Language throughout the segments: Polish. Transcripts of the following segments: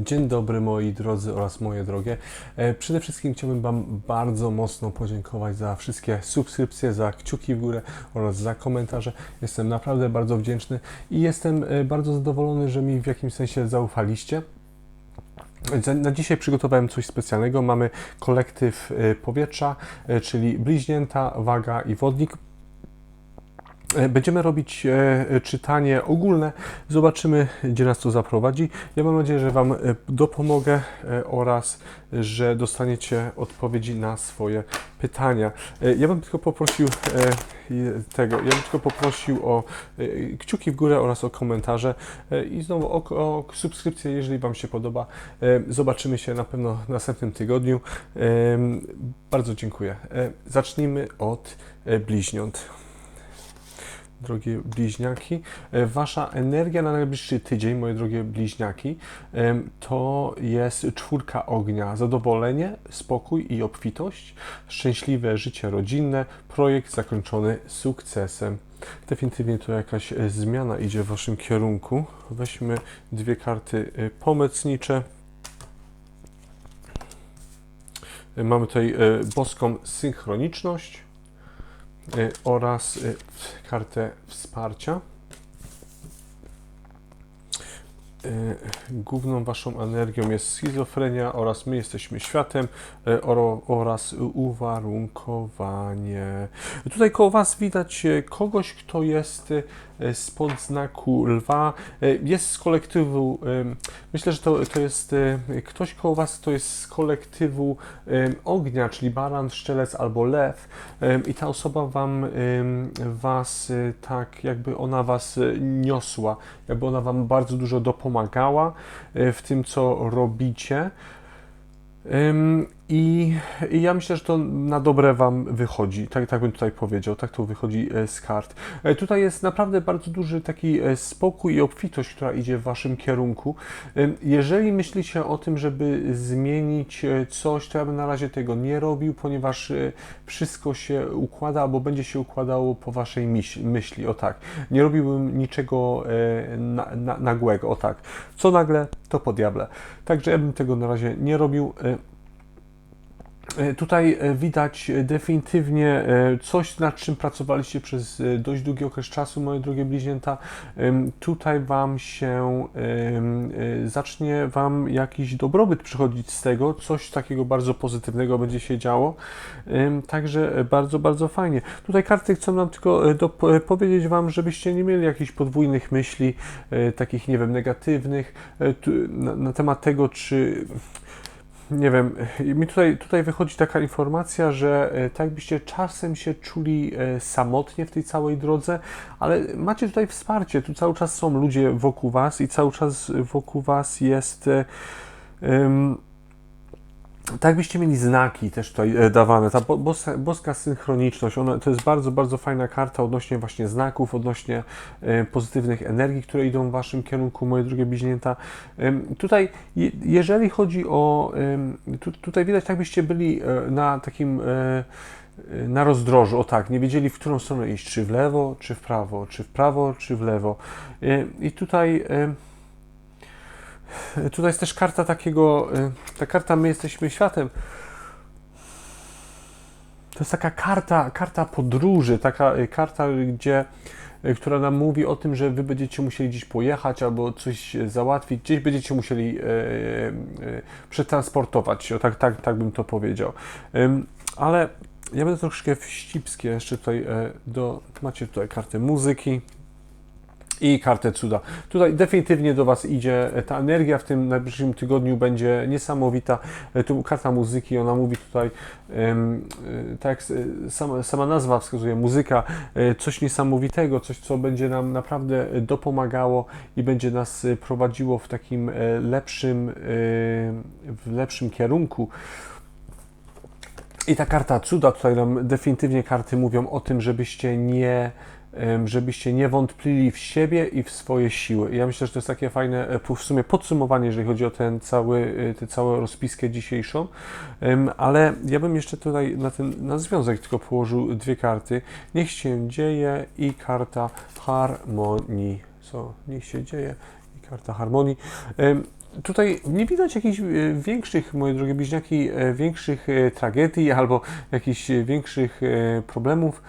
Dzień dobry moi drodzy oraz moje drogie. E, Przede wszystkim chciałbym Wam bardzo mocno podziękować za wszystkie subskrypcje, za kciuki w górę oraz za komentarze. Jestem naprawdę bardzo wdzięczny i jestem e, bardzo zadowolony, że mi w jakimś sensie zaufaliście. Za- Na dzisiaj przygotowałem coś specjalnego. Mamy kolektyw e, powietrza, czyli bliźnięta, waga i wodnik. E, Będziemy robić e, czytanie ogólne. Zobaczymy, gdzie nas to zaprowadzi. Ja mam nadzieję, że Wam e, dopomogę oraz że dostaniecie odpowiedzi na swoje pytania. Ja bym tylko poprosił tego, ja bym tylko poprosił o kciuki w górę oraz o komentarze i znowu o, o subskrypcję, jeżeli Wam się podoba. Zobaczymy się na pewno w następnym tygodniu. Bardzo dziękuję. Zacznijmy od bliźniąt drogie bliźniaki. E, Wasza energia na najbliższy tydzień, moje drogie bliźniaki, to jest czwórka ognia. Zadowolenie, spokój i obfitość, szczęśliwe życie rodzinne, projekt zakończony sukcesem. Definitywnie to jakaś e, zmiana idzie w Waszym kierunku. Weźmy dwie karty e, pomocnicze. Mamy tutaj boską synchroniczność oraz e, w- kartę wsparcia. E, Główną waszą energią jest schizofrenia oraz my jesteśmy światem e, oraz uwarunkowanie. Tutaj koło was widać e, kogoś, kto jest e, spod znaku lwa, e, jest z kolektywu, e, myślę, że to, to jest e, ktoś koło was, kto jest z kolektywu e, ognia, czyli baran, szczelec albo lew. I ta osoba wam, was, tak jakby ona was niosła, jakby ona wam bardzo dużo dopomagała y, w tym, co robicie. I, I ja myślę, że to na dobre Wam wychodzi, tak, tak bym tutaj powiedział, tak to wychodzi e, z kart. E, Tutaj jest naprawdę bardzo duży taki e, spokój i obfitość, która idzie w Waszym kierunku. Jeżeli myślicie o tym, żeby zmienić coś, to ja bym na razie tego nie robił, ponieważ wszystko się układa albo będzie się układało po Waszej myśli, o tak. Nie robiłbym niczego na, na, nagłego, o tak. Co nagle, to po diable. Także ja bym tego na razie nie robił. E, Tutaj e, widać e, definitywnie coś, nad czym pracowaliście przez dość długi okres czasu, moje drogie bliźnięta. Tutaj Wam się zacznie Wam jakiś dobrobyt przychodzić z tego, coś takiego bardzo pozytywnego będzie się działo. Także bardzo, bardzo fajnie. Tutaj karty chcą nam tylko e, powiedzieć Wam, żebyście nie mieli jakichś podwójnych myśli, takich, nie wiem, negatywnych na temat tego, czy nie wiem, mi tutaj, tutaj wychodzi taka informacja, że e, tak byście czasem się czuli e, samotnie w tej całej drodze, ale macie tutaj wsparcie, tu cały czas są ludzie wokół Was i cały czas wokół Was jest. em, tak byście mieli znaki też tutaj e, dawane. Ta bo- boska, boska synchroniczność, ona, to jest bardzo, bardzo fajna karta odnośnie właśnie znaków, odnośnie e, pozytywnych energii, które idą w Waszym kierunku, moje drugie bliźnięta. Tutaj, je, jeżeli chodzi o. tutaj widać, tak byście byli e, na takim. Na rozdrożu, o tak, nie wiedzieli w którą stronę iść, czy w lewo, czy w prawo, czy w prawo, czy w lewo. I tutaj. Tutaj jest też karta takiego, y, ta karta My jesteśmy światem. To jest taka karta, karta podróży, taka y, karta, gdzie, y, która nam mówi o tym, że wy będziecie musieli gdzieś pojechać albo coś załatwić, gdzieś będziecie musieli y, y, przetransportować się, tak, tak, tak bym to powiedział. Ale ja będę troszkę wścibski jeszcze tutaj e, do, macie tutaj kartę muzyki, i kartę cuda. Tutaj definitywnie do Was idzie ta energia w tym najbliższym tygodniu będzie niesamowita. E, Tu karta muzyki, ona mówi tutaj, e, tak s- sama, sama nazwa wskazuje, muzyka, e, coś niesamowitego, coś, co będzie nam naprawdę dopomagało i będzie nas e, prowadziło w takim e, lepszym, e, w lepszym kierunku. I ta karta cuda, tutaj nam definitywnie karty mówią o tym, żebyście nie, żebyście nie wątplili w siebie i w swoje siły. Ja myślę, że to jest takie fajne e, w sumie podsumowanie, jeżeli chodzi o ten cały, e, tę całą rozpiskę dzisiejszą. Ale ja bym jeszcze tutaj na ten na związek tylko położył dwie karty. Niech się dzieje i karta harmonii. Co? Niech się dzieje i karta harmonii. Tutaj nie widać jakichś e, większych, moje drogie bliźniaki, większych tragedii albo jakichś większych problemów.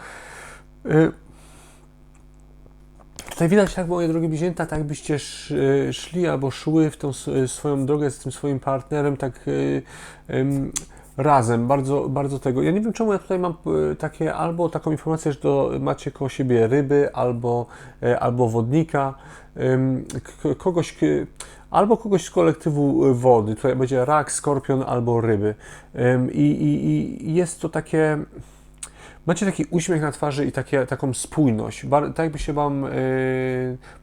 Tutaj widać, tak, moje drogie bliźnięta, tak byście e, szli albo szły w tą e, swoją drogę z tym swoim partnerem, tak e, em, razem, bardzo, bardzo tego. Ja nie wiem, czemu ja tutaj mam takie, albo taką informację, że to macie koło siebie ryby, albo, albo wodnika, kogoś, albo kogoś z kolektywu wody. Tutaj będzie rak, skorpion albo ryby. I, i, i jest to takie. Macie taki uśmiech na twarzy i takie, taką spójność. Bar, tak jakby się Wam e,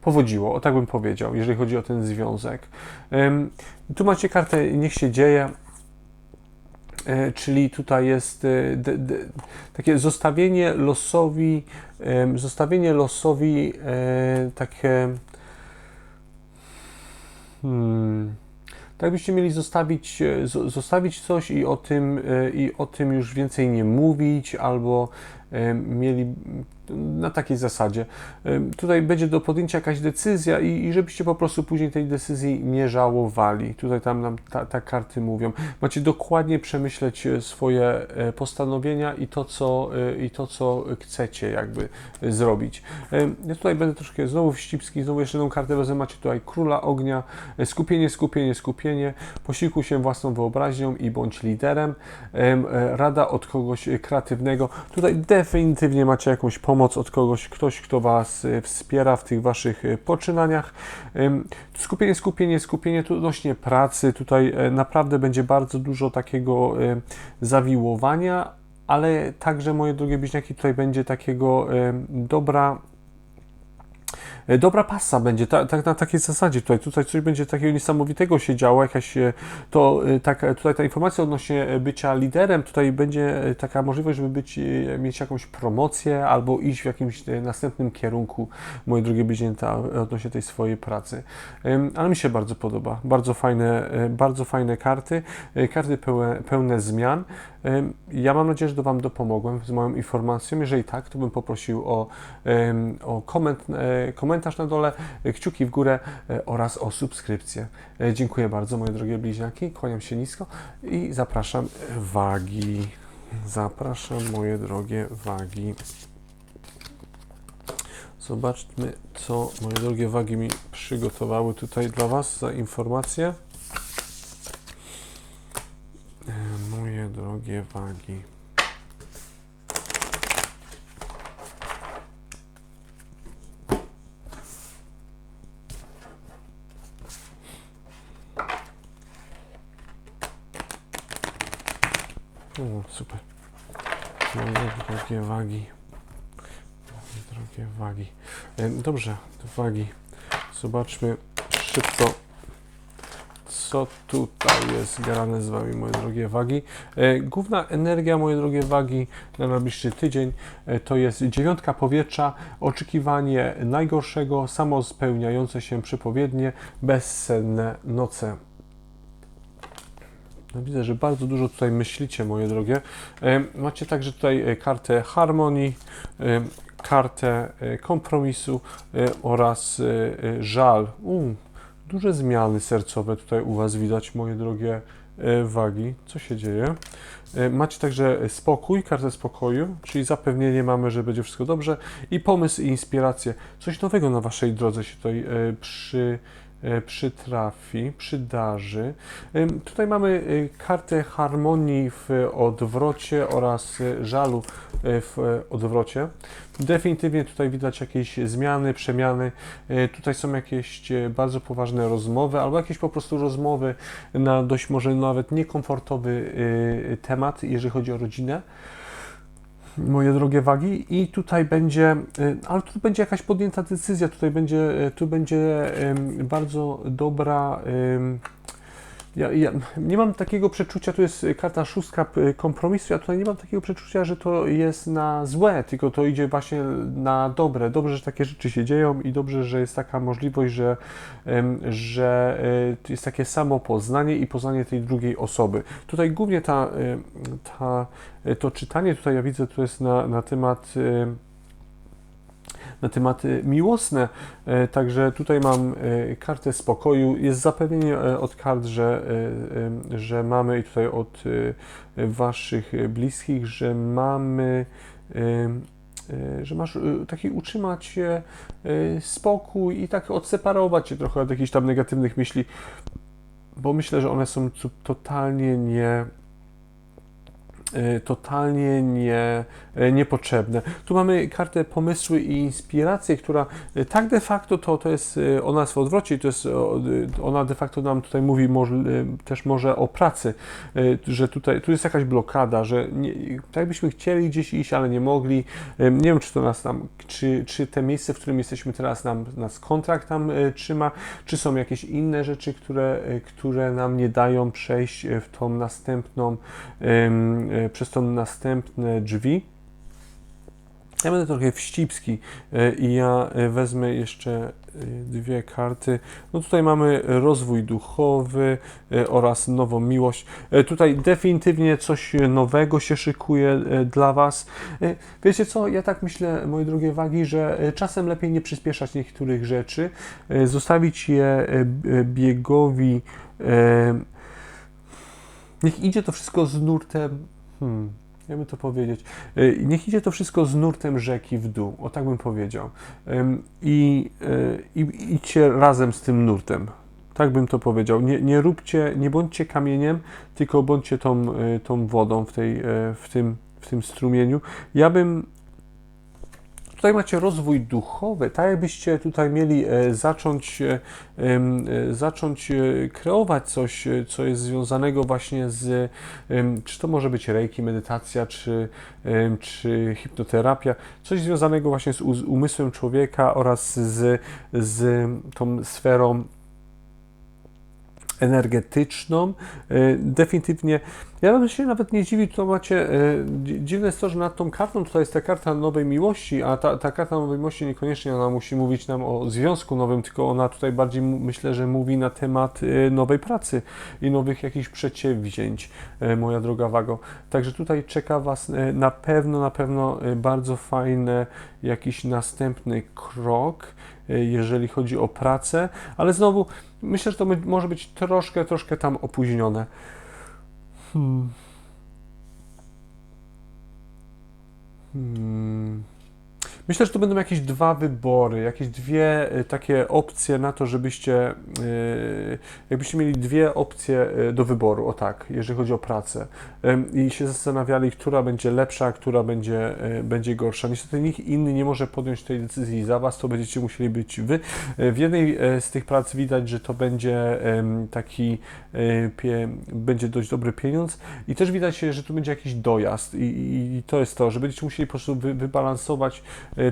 powodziło, o tak bym powiedział, jeżeli chodzi o ten związek. Tu macie kartę Niech się dzieje, e, czyli tutaj jest d, takie zostawienie losowi, zostawienie losowi takie. Hmm, tak byście mieli zostawić, e, zo- zostawić coś i o tym, e, i o tym już więcej nie mówić, albo mieli na takiej zasadzie. E, Tutaj będzie do podjęcia jakaś decyzja i, i żebyście po prostu później tej decyzji nie żałowali. Tutaj tam nam ta, ta karty mówią. Macie dokładnie przemyśleć e, swoje e, postanowienia i to, co, e, i to, co chcecie jakby e, zrobić. E, Ja tutaj będę troszkę znowu wścibski, znowu jeszcze jedną kartę wezmę. Macie tutaj króla ognia, e, skupienie, skupienie, skupienie, posiłkuj się własną wyobraźnią i bądź liderem. Em, e, Rada od kogoś e, kreatywnego. Tutaj definitywnie macie jakąś pomoc od kogoś, ktoś, kto Was e, wspiera w tych Waszych e, poczynaniach. Skupienie, skupienie, skupienie tu odnośnie pracy. Tutaj e, naprawdę będzie bardzo dużo takiego e, zawiłowania, ale także, moje drogie bliźniaki, tutaj będzie takiego dobra Dobra pasa będzie, tak ta, na takiej zasadzie tutaj, tutaj coś będzie takiego niesamowitego się działo, jakaś, e, to e, tak, e, tutaj ta informacja odnośnie e, bycia liderem, tutaj będzie e, taka możliwość, żeby być, e, mieć jakąś promocję albo iść w jakimś e, następnym kierunku, moje drogie bliźnięta, e, odnośnie tej swojej pracy. Ale mi się bardzo podoba, bardzo fajne, e, bardzo fajne karty, e, karty pełne, pełne zmian. Ja mam nadzieję, że Wam dopomogłem z moją informacją. Jeżeli tak, to bym poprosił o, o koment, e, komentarz na dole, e, kciuki w górę e, oraz o subskrypcję. E, Dziękuję bardzo, moje drogie bliźniaki. Kłaniam się nisko i zapraszam wagi. Zapraszam, moje drogie wagi. Zobaczmy, co moje drogie wagi mi przygotowały tutaj dla Was za informacje. Moje drogie wagi. O, super. Drogie wagi. Moje drogie wagi. E, Dobrze, wagi. Zobaczmy szybko, co tutaj jest grane z Wami, moje drogie wagi. E, Główna energia, moje drogie wagi, na najbliższy tydzień e, to jest dziewiątka powietrza, oczekiwanie najgorszego, samospełniające się przepowiednie, bezsenne noce. No widzę, że bardzo dużo tutaj myślicie, moje drogie. E, Macie także tutaj e, kartę harmonii, e, kartę kompromisu oraz żal. U, duże zmiany sercowe tutaj u Was widać, moje drogie wagi. Co się dzieje? Macie także spokój, kartę spokoju, czyli zapewnienie mamy, że będzie wszystko dobrze i pomysł i inspirację. Coś nowego na Waszej drodze się tutaj przy, przytrafi, przydarzy. Ym, Tutaj mamy y, kartę harmonii w odwrocie oraz żalu w odwrocie. Definitywnie tutaj widać jakieś zmiany, przemiany. Tutaj są jakieś bardzo poważne rozmowy, albo jakieś po prostu rozmowy na dość może nawet niekomfortowy temat, jeżeli chodzi o rodzinę moje drogie wagi. I tutaj będzie, y, ale tu będzie jakaś podjęta decyzja, tutaj będzie, y, tu będzie bardzo dobra, ja, ja nie mam takiego przeczucia, tu jest karta szóstka kompromisu, ja tutaj nie mam takiego przeczucia, że to jest na złe, tylko to idzie właśnie na dobre. Dobrze, że takie rzeczy się dzieją i dobrze, że jest taka możliwość, że, że y, jest takie samo poznanie i poznanie tej drugiej osoby. Tutaj głównie ta, y, ta, y, to czytanie, tutaj ja widzę, to jest na, na temat na tematy miłosne. E, Także tutaj mam e, kartę spokoju. Jest zapewnienie e, od kart, że, że mamy i tutaj od Waszych bliskich, że mamy. Że masz taki utrzymać się spokój i tak odseparować się trochę od jakichś tam negatywnych myśli, bo myślę, że one są totalnie nie, totalnie nie, e, niepotrzebne. Tu mamy kartę pomysły i inspirację, która e, tak de facto to, to jest, ona jest w odwrocie, to jest, o, ona de facto nam tutaj mówi może, też może o pracy, że tutaj, tu jest jakaś blokada, że nie, tak byśmy chcieli gdzieś iść, ale nie mogli. Nie wiem, czy to nas tam, czy, czy te miejsce, w którym jesteśmy teraz, nam, nas kontrakt tam trzyma, czy są jakieś inne rzeczy, które, które nam nie dają przejść w tą następną, przez tą następne drzwi. Ja będę trochę wścibski e, i ja e, wezmę jeszcze e, dwie karty. No tutaj mamy rozwój duchowy e, oraz nową miłość. E, Tutaj definitywnie coś nowego się szykuje e, dla Was. E, Wiecie co, ja tak myślę, moje drogie wagi, że e, czasem lepiej nie przyspieszać niektórych rzeczy, e, zostawić je e, biegowi. e, Niech idzie to wszystko z nurtem. Hmm, jakby to powiedzieć. E, Niech idzie to wszystko z nurtem rzeki w dół, o tak bym powiedział. Em, I, e, i idźcie razem z tym nurtem. Tak bym to powiedział. Nie, nie róbcie, nie bądźcie kamieniem, tylko bądźcie tą, e, tą wodą w, tej, e, w, tym, w tym strumieniu. Ja bym. Tutaj macie rozwój duchowy, tak jakbyście tutaj mieli e, zacząć, e, e, zacząć kreować coś, co jest związanego właśnie z, czy to może być reiki, medytacja, czy, czy hipnoterapia, coś związanego właśnie z, umysłem człowieka oraz z, z tą sferą energetyczną. Definitywnie, ja bym się nawet nie dziwił, to macie, e, dzi- dziwne jest to, że nad tą kartą tutaj jest ta karta nowej miłości, a ta, ta karta nowej miłości niekoniecznie ona musi mówić nam o związku nowym, tylko ona tutaj bardziej myślę, że mówi na temat e, nowej pracy i nowych jakichś przedsięwzięć, e, moja droga Wago. Także tutaj czeka Was na pewno, na pewno bardzo fajny jakiś następny krok, jeżeli chodzi o pracę, ale znowu myślę, że to może być troszkę, troszkę tam opóźnione. Hmm. Hmm. Myślę, że to będą jakieś dwa wybory, jakieś dwie y, takie opcje na to, żebyście, y, jakbyście mieli dwie opcje y, do wyboru, o tak, jeżeli chodzi o pracę i się zastanawiali, która będzie lepsza, a która będzie, będzie gorsza. Niestety nikt inny nie może podjąć tej decyzji za Was, to będziecie musieli być Wy. W jednej z tych prac widać, że to będzie taki, będzie dość dobry pieniądz i też widać, że tu będzie jakiś dojazd i, i, to jest to, że będziecie musieli po prostu wy, wybalansować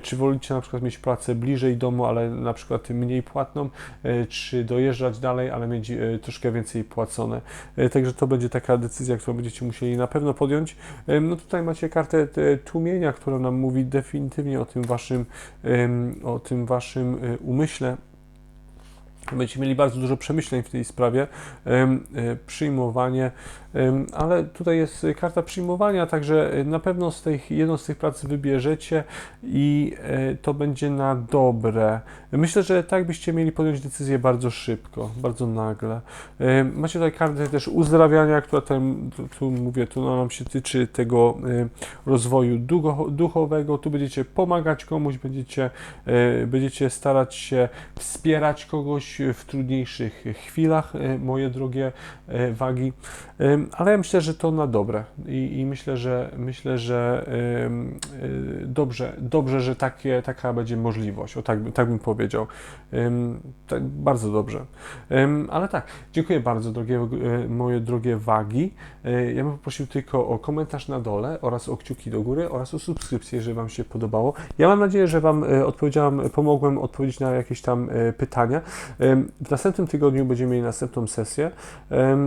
Czy wolicie na przykład mieć pracę bliżej domu, ale na przykład mniej płatną, e, czy dojeżdżać dalej, ale mieć e, troszkę więcej płacone. E, Także to będzie taka decyzja, którą będziecie musieli na pewno podjąć. E, No tutaj macie kartę tłumienia, która nam mówi definitywnie o tym waszym, o tym waszym e, umyśle. Będziecie mieli bardzo dużo przemyśleń w tej sprawie, e, przyjmowanie, ale tutaj jest karta przyjmowania, także e, na pewno z tych, jedną z tych prac wybierzecie i e, to będzie na dobre. Myślę, że tak byście mieli podjąć decyzję bardzo szybko, bardzo nagle. Macie tutaj kartę też uzdrawiania, która tam, tu, mówię, tu nam się tyczy tego e, rozwoju ducho, duchowego. Tu będziecie pomagać komuś, będziecie, będziecie starać się wspierać kogoś w trudniejszych chwilach, moje drogie wagi. Ale ja myślę, że to na dobre i, i myślę, że myślę, że e, dobrze, dobrze, że takie, taka będzie możliwość. O tak, tak bym powiedział. Tak, bardzo dobrze. Ale tak, dziękuję bardzo, drogie, e, moje drogie wagi. E, Ja bym poprosił tylko o komentarz na dole oraz o kciuki do góry oraz o subskrypcję, jeżeli Wam się podobało. Ja mam nadzieję, że Wam odpowiedziałem, pomogłem odpowiedzieć na jakieś tam pytania. W następnym tygodniu będziemy mieli następną sesję,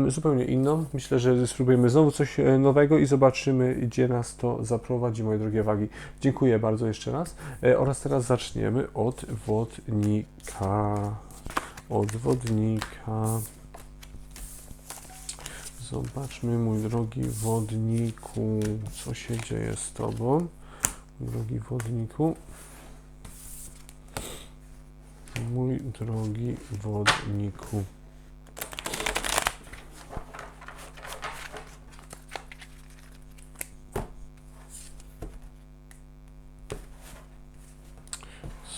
zupełnie inną. Myślę, że spróbujemy znowu coś e, nowego i zobaczymy, gdzie nas to zaprowadzi, moje drogie wagi. Dziękuję bardzo jeszcze raz. E, Oraz teraz zaczniemy od wodnika. Od wodnika. Zobaczmy, mój drogi wodniku, co się dzieje z Tobą. Drogi wodniku. Mój drogi wodniku.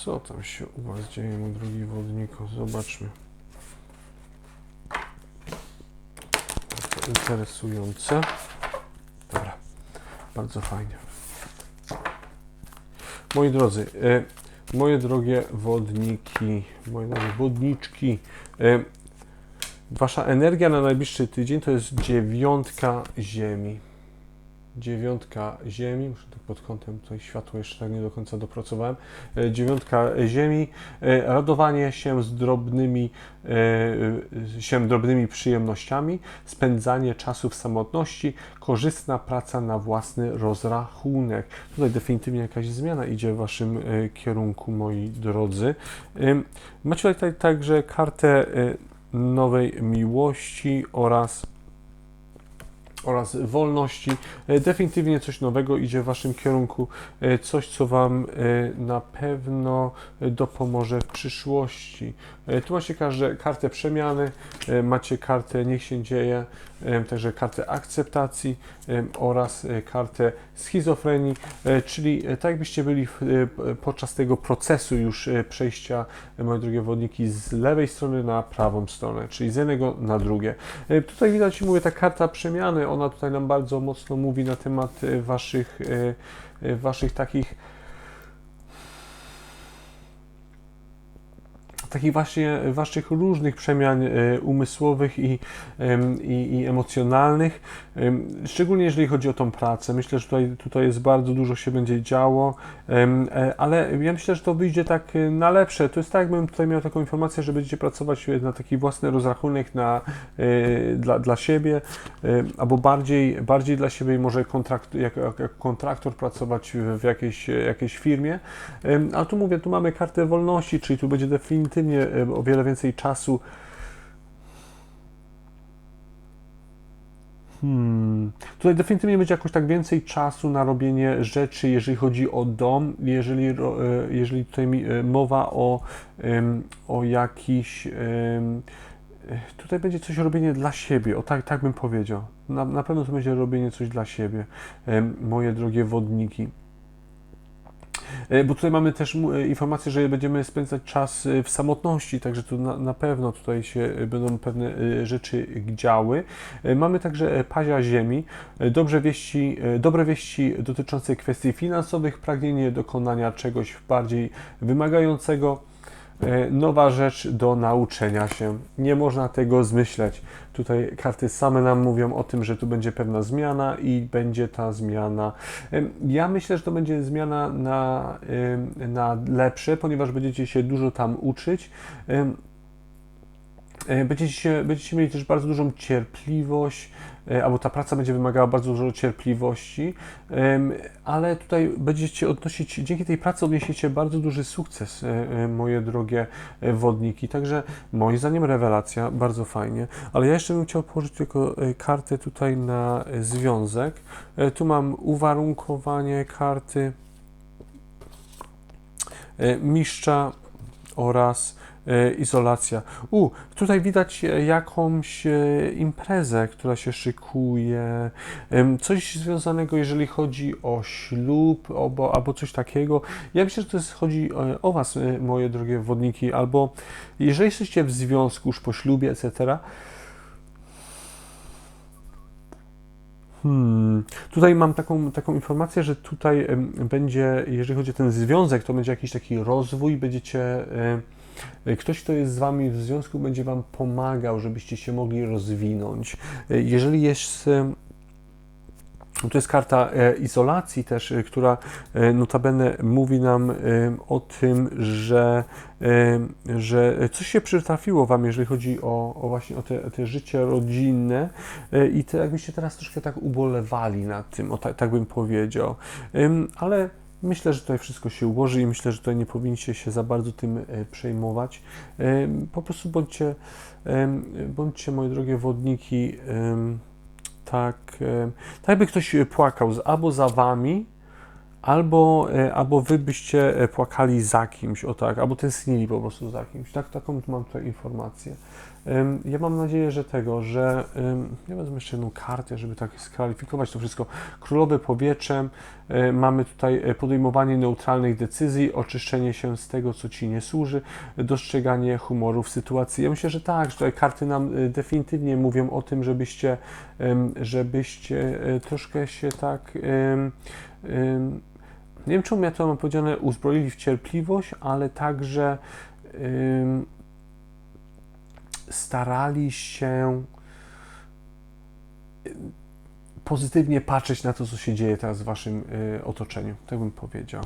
Co tam się u Was dzieje, mój drogi wodniku? Zobaczmy. To interesujące. Dobra, bardzo fajnie. Moi drodzy, e, moje drogie wodniki, moje drogie wodniczki, e, Wasza energia na najbliższy tydzień to jest dziewiątka Ziemi. Dziewiątka Ziemi, muszę tak pod kątem tutaj światło jeszcze tak nie do końca dopracowałem. E, Dziewiątka Ziemi, e, radowanie się z drobnymi, e, się drobnymi przyjemnościami, spędzanie czasu w samotności, korzystna praca na własny rozrachunek. Tutaj definitywnie jakaś zmiana idzie w Waszym kierunku, moi drodzy. Macie tutaj także kartę nowej miłości oraz oraz wolności. E, Definitywnie coś nowego idzie w Waszym kierunku, e, coś, co Wam e, na pewno dopomoże w przyszłości. E, Tu macie każde, kartę przemiany, e, macie kartę niech się dzieje, e, także kartę akceptacji oraz kartę schizofrenii, czyli tak jakbyście byli podczas tego procesu już przejścia, moje drogie wodniki, z lewej strony na prawą stronę, czyli z jednego na drugie. Tutaj widać, mówię, ta karta przemiany, ona tutaj nam bardzo mocno mówi na temat waszych, waszych takich takich właśnie waszych różnych przemian e, umysłowych i, i, i emocjonalnych, em, szczególnie jeżeli chodzi o tą pracę. Myślę, że tutaj, tutaj jest bardzo dużo się będzie działo, e, ale ja myślę, że to wyjdzie tak e, na lepsze. To jest tak, jakbym tutaj miał taką informację, że będziecie pracować na taki własny rozrachunek na, dla, dla siebie, albo bardziej, bardziej dla siebie może kontrakt, jak, jak, kontraktor pracować w, jakiejś, jakiejś firmie. A tu mówię, tu mamy kartę wolności, czyli tu będzie definitywnie e, o wiele więcej czasu. Hmm. Tutaj definitywnie będzie jakoś tak więcej czasu na robienie rzeczy, jeżeli chodzi o dom, jeżeli, e, jeżeli tutaj e, mowa o, o jakiś. Tutaj będzie coś robienie dla siebie, o tak, tak bym powiedział. Na, na pewno to będzie robienie coś dla siebie, moje drogie wodniki. E, Bo tutaj mamy też e, informację, że będziemy spędzać czas e, w samotności, także tu na, na pewno tutaj się będą pewne rzeczy działy. Mamy także pazia ziemi, e, dobrze wieści, dobre wieści dotyczące kwestii finansowych, pragnienie dokonania czegoś bardziej wymagającego. E, Nowa rzecz do nauczenia się. Nie można tego zmyśleć. Tutaj karty same nam mówią o tym, że tu będzie pewna zmiana i będzie ta zmiana. Em, Ja myślę, że to będzie zmiana na, em, na lepsze, ponieważ będziecie się dużo tam uczyć. E, Będziecie, będziecie mieli też bardzo dużą cierpliwość, e, albo ta praca będzie wymagała bardzo dużo cierpliwości, ale tutaj będziecie odnosić, dzięki tej pracy odniesiecie bardzo duży sukces, e, e, moje drogie e, wodniki. Także moim zdaniem rewelacja, bardzo fajnie. Ale ja jeszcze bym chciał położyć tylko e, kartę tutaj na e, związek. E, Tu mam uwarunkowanie karty e, mistrza oraz e, izolacja. U, tutaj widać e, jakąś e, imprezę, która się szykuje, coś związanego, jeżeli chodzi o ślub albo, albo coś takiego. Ja myślę, że to jest, chodzi e, o Was, e, moje drogie wodniki, albo jeżeli jesteście w związku już po ślubie, etc., Hmm. Tutaj mam taką, taką informację, że tutaj będzie, jeżeli chodzi o ten związek, to będzie jakiś taki rozwój, będziecie, e, ktoś, kto jest z Wami w związku, będzie Wam pomagał, żebyście się mogli rozwinąć. E, Jeżeli jest em, to jest karta izolacji też, która notabene mówi nam o tym, że, że coś się przytrafiło Wam, jeżeli chodzi o, o właśnie o te, te życie rodzinne i to jakbyście teraz troszkę tak ubolewali nad tym, o tak, bym powiedział. Ale myślę, że tutaj wszystko się ułoży i myślę, że tutaj nie powinniście się za bardzo tym e, przejmować. Po prostu bądźcie, bądźcie moje drogie wodniki, tak, tak jakby ktoś płakał z- albo za wami, albo, e, albo wy byście e, płakali za kimś, o tak, albo tęsknili po prostu za kimś. Tak, taką mam tutaj informację. Ja mam nadzieję, że tego, że ja wezmę jeszcze jedną kartę, żeby tak skwalifikować to wszystko. Królowe powietrzem, y, mamy tutaj podejmowanie neutralnych decyzji, oczyszczenie się z tego, co ci nie służy, dostrzeganie humoru w sytuacji. Ja myślę, że tak, że tutaj karty nam definitywnie mówią o tym, żebyście, żebyście troszkę się tak. Nie wiem, czemu ja to mam powiedziane, uzbroili w cierpliwość, ale także starali się y, pozytywnie patrzeć na to, co się dzieje teraz w Waszym y, otoczeniu, tak bym powiedział.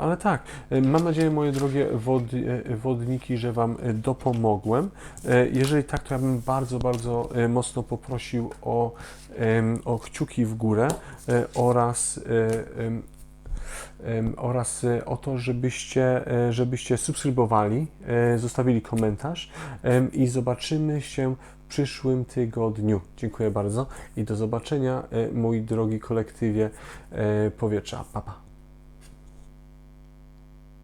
Ale tak, mam nadzieję, moje drogie wod, y, wodniki, że Wam y, dopomogłem. Y, jeżeli tak, to ja bym bardzo, bardzo y, mocno poprosił o, o kciuki w górę y, oraz y, em, oraz e, o to, żebyście, e, żebyście subskrybowali, e, zostawili komentarz i zobaczymy się w przyszłym tygodniu. Dziękuję bardzo i do zobaczenia, mój drogi kolektywie powietrza. Pa, pa.